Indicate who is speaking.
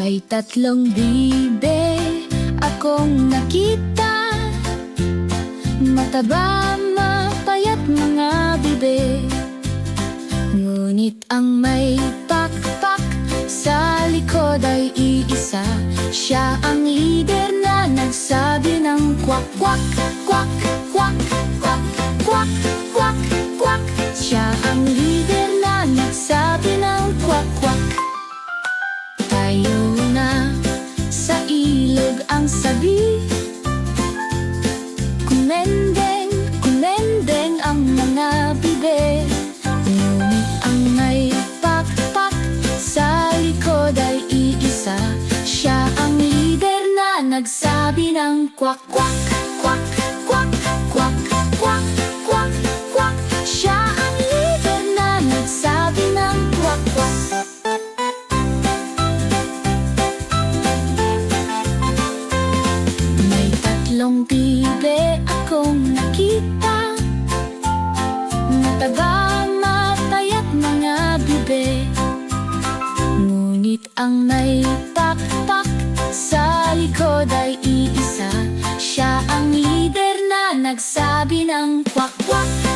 Speaker 1: May tatlong bibe akong nakita. Mataba, mapayat mga bibe. Ngunit ang may pakpak sa likod ay iisa. Siya ang leader na nagsabi ng kwak kwak kwak sabi. Kumendeng, kumendeng ang mga bibe. Ngunit ang may pakpak sa likod ay iisa. Siya ang leader na nagsabi ng kwak bibe akong nakita. Mataba, mapayat mga bibe Ngunit ang may pakpak sa likod ay iisa. Siya ang leader na nagsabi ng kwak kwak kwak